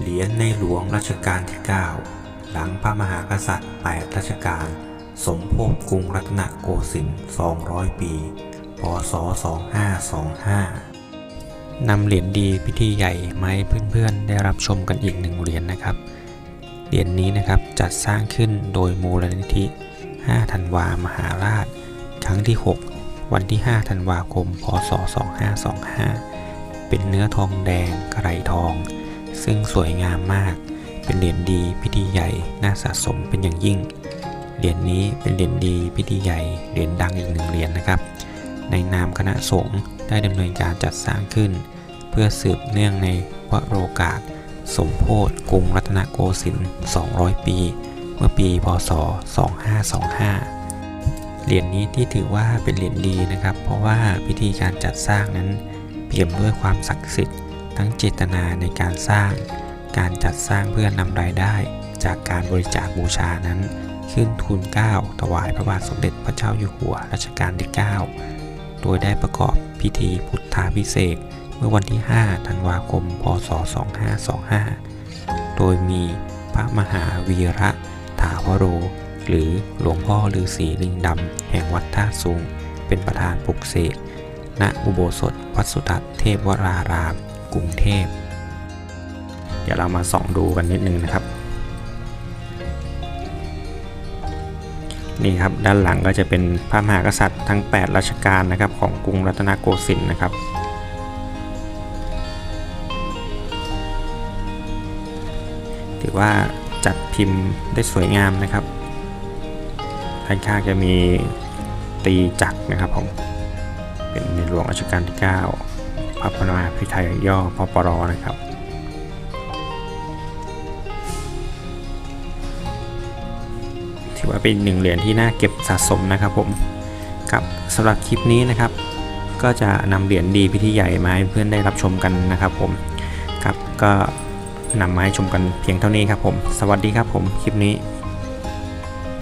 เหรียญในหลวงรัชกาลที่ 9 หลังพระมหากษัตริย์ 8 รัชกาล สมภพกรุงรัตนโกสินทร์ 200 ปี พศ 2525 นำเหรียญดีพิธีใหญ่มาให้เพื่อนๆ ได้รับชมกันอีกหนึ่งเหรียญนะครับ เหรียญนี้นะครับจัดสร้างขึ้นโดยมูลนิธิ 5 ธันวามหาราช ครั้งที่ 6 วันที่ 5 ธันวาคม พศ 2525 เป็นเนื้อทองแดงกรทอง ซึ่งสวยงามมาก เป็นเหรียญดีพิธีใหญ่ น่าสะสมเป็นอย่างยิ่ง เหรียญนี้เป็นเหรียญดีพิธีใหญ่ เหรียญดังอีกหนึ่งเหรียญนะครับ ในนามคณะสงฆ์ได้ดำเนินการจัดสร้างขึ้น เพื่อสืบเนื่องในวโรกาส สมโพธิกรุงรัตนโกสินทร์ 200 ปี เมื่อปีพศ 2525เหรียญนี้ที่ถือว่าเป็นเหรียญดีนะครับ เพราะว่าพิธีการจัดสร้างนั้นเปี่ยมด้วยความศักดิ์สิทธิ์ ทั้งเจตนาในการสร้าง การจัดสร้างเพื่อนำรายได้ จากการบริจาคบูชานั้น ขึ้นทุนเกล้าถวายพระบาทสมเด็จพระเจ้าอยู่หัวรัชกาลที่ 9 โดยได้ประกอบพิธีพุทธาพิเศษเมื่อวันที่ 5 ธันวาคม พศ 2525 โดยมีพระมหาวีระถาวโร หรือหลวงพ่อฤาษีลิงดำแห่งวัดท่าสูง เป็นประธานปลุกเสกณอุโบสถวัดสุทัศน์เทพวราราม กรุงเทพ เดี๋ยวเรามาส่องดูกันนิดนึงนะครับ นี่ครับด้านหลังก็จะเป็นพระมหากษัตริย์ทั้ง 8 รัชกาลนะครับของกรุงรัตนโกสินทร์นะครับถือว่าจัดพิมพ์ได้สวยงามนะครับด้านข้างจะมีตีจักรนะครับผม เป็นในหลวงรัชกาลที่ 9 พระปรมาภิไธยย่อพปรนะครับถือว่าเป็นหนึ่งเหรียญที่น่าเก็บสะสมนะครับผมครับสำหรับคลิปนี้นะครับ ก็จะนำเหรียญดีพิธีใหญ่มาให้เพื่อนได้รับชมกันนะครับผมครับก็นำมาให้ชมกันเพียงเท่านี้ครับผม สวัสดีครับผมคลิปนี้